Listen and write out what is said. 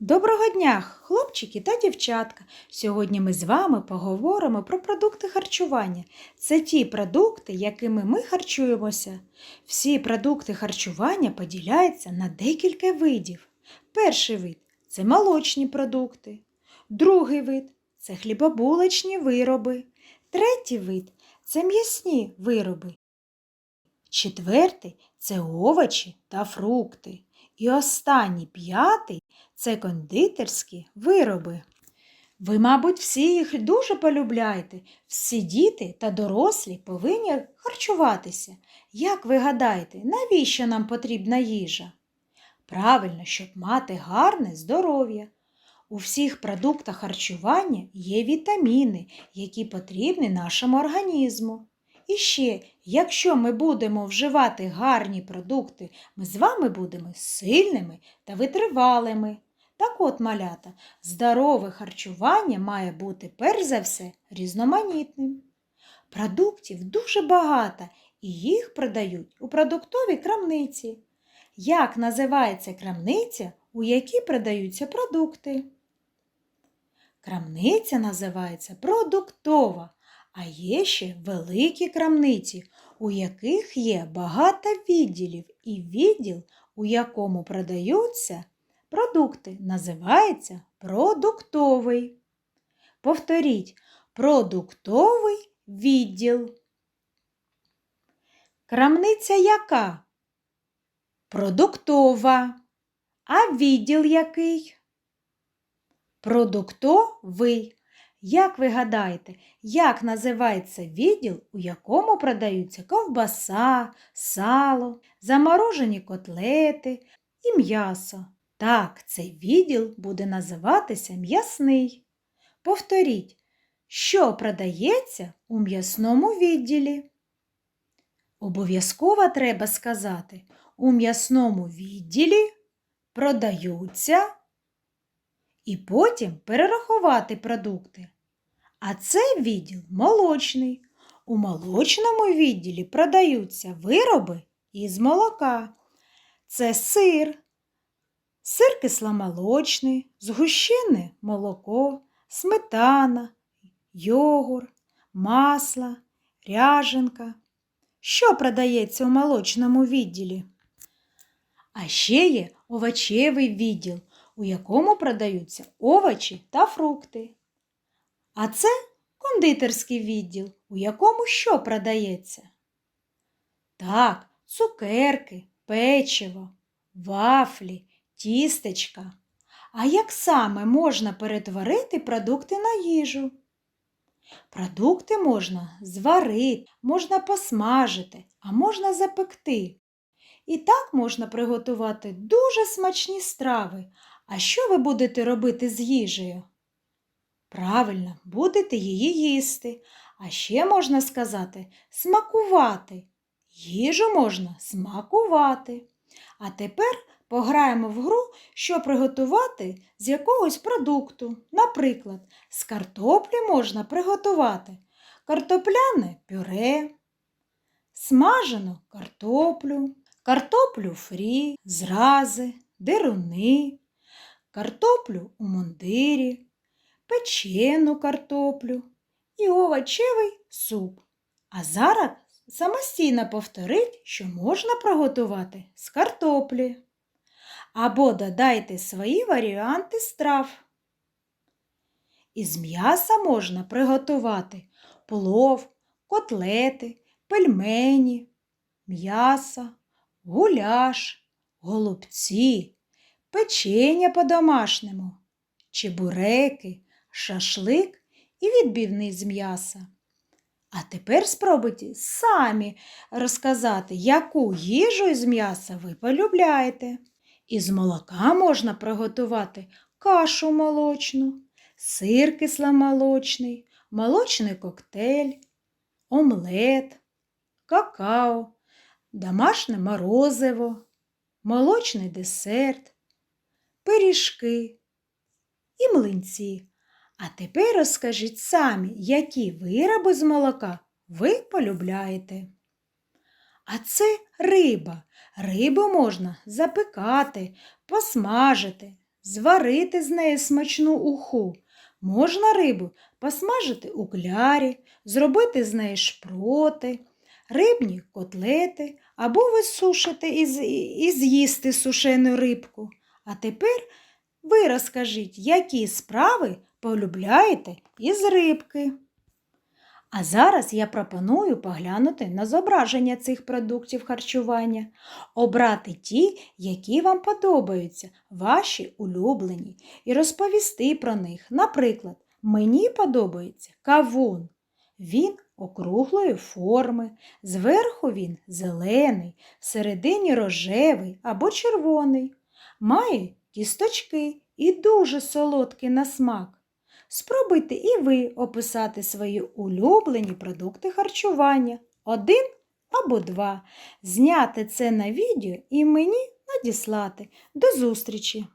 Доброго дня, хлопчики та дівчатка! Сьогодні ми з вами поговоримо про продукти харчування. Це ті продукти, якими ми харчуємося. Всі продукти харчування поділяються на декілька видів. Перший вид це молочні продукти. Другий вид це хлібобулочні вироби. Третій вид це м'ясні вироби. Четвертий це овочі та фрукти. І останній п'ятий це кондитерські вироби. Ви, мабуть, всі їх дуже полюбляєте. Всі діти та дорослі повинні харчуватися. Як ви гадаєте, навіщо нам потрібна їжа? Правильно, щоб мати гарне здоров'я. У всіх продуктах харчування є вітаміни, які потрібні нашому організму. І ще, якщо ми будемо вживати гарні продукти, ми з вами будемо сильними та витривалими. Так от, малята, здорове харчування має бути перш за все різноманітним. Продуктів дуже багато і їх продають у продуктовій крамниці. Як називається крамниця, у якій продаються продукти? Крамниця називається продуктова, а є ще великі крамниці, у яких є багато відділів, і відділ, у якому продаються продукти, називається продуктовий. Повторіть, продуктовий відділ. Крамниця яка? Продуктова. А відділ який? Продуктовий. Як ви гадаєте, як називається відділ, у якому продаються ковбаса, сало, заморожені котлети і м'ясо? Так, цей відділ буде називатися м'ясний. Повторіть, що продається у м'ясному відділі? Обов'язково треба сказати, у м'ясному відділі продаються і потім перерахувати продукти. А це відділ молочний. У молочному відділі продаються вироби із молока. Це сир, сир кисломолочний, згущене молоко, сметана, йогурт, масло, ряженка. Що продається у молочному відділі? А ще є овочевий відділ, у якому продаються овочі та фрукти. А це кондитерський відділ, у якому що продається? Так, цукерки, печиво, вафлі, тістечка. А як саме можна перетворити продукти на їжу? Продукти можна зварити, можна посмажити, а можна запекти. І так можна приготувати дуже смачні страви. А що ви будете робити з їжею? Правильно, будете її їсти. А ще можна сказати смакувати. Їжу можна смакувати. А тепер пограємо в гру, що приготувати з якогось продукту. Наприклад, з картоплі можна приготувати картопляне пюре, смажену картоплю, картоплю фрі, зрази, деруни, картоплю у мундирі, печену картоплю і овочевий суп. А зараз самостійно повторіть, що можна приготувати з картоплі. Або додайте свої варіанти страв. Із м'яса можна приготувати плов, котлети, пельмені, м'ясо, гуляш, голубці, печення по-домашньому, чебуреки, шашлик і відбивний з м'яса. А тепер спробуйте самі розказати, яку їжу із м'яса ви полюбляєте. Із молока можна приготувати кашу молочну, сир кисломолочний, молочний коктейль, омлет, какао, домашнє морозиво, молочний десерт, пиріжки і млинці. А тепер розкажіть самі, які вироби з молока ви полюбляєте. А це риба. Рибу можна запекати, посмажити, зварити з неї смачну уху. Можна рибу посмажити у клярі, зробити з неї шпроти, рибні котлети або висушити і, з'їсти сушену рибку. А тепер ви розкажіть, які справи полюбляєте із рибки. А зараз я пропоную поглянути на зображення цих продуктів харчування, обрати ті, які вам подобаються, ваші улюблені, і розповісти про них. Наприклад, мені подобається кавун. Він округлої форми, зверху він зелений, всередині рожевий або червоний, має кісточки і дуже солодкий на смак. Спробуйте і ви описати свої улюблені продукти харчування. Один або два. Зняти це на відео і мені надіслати. До зустрічі!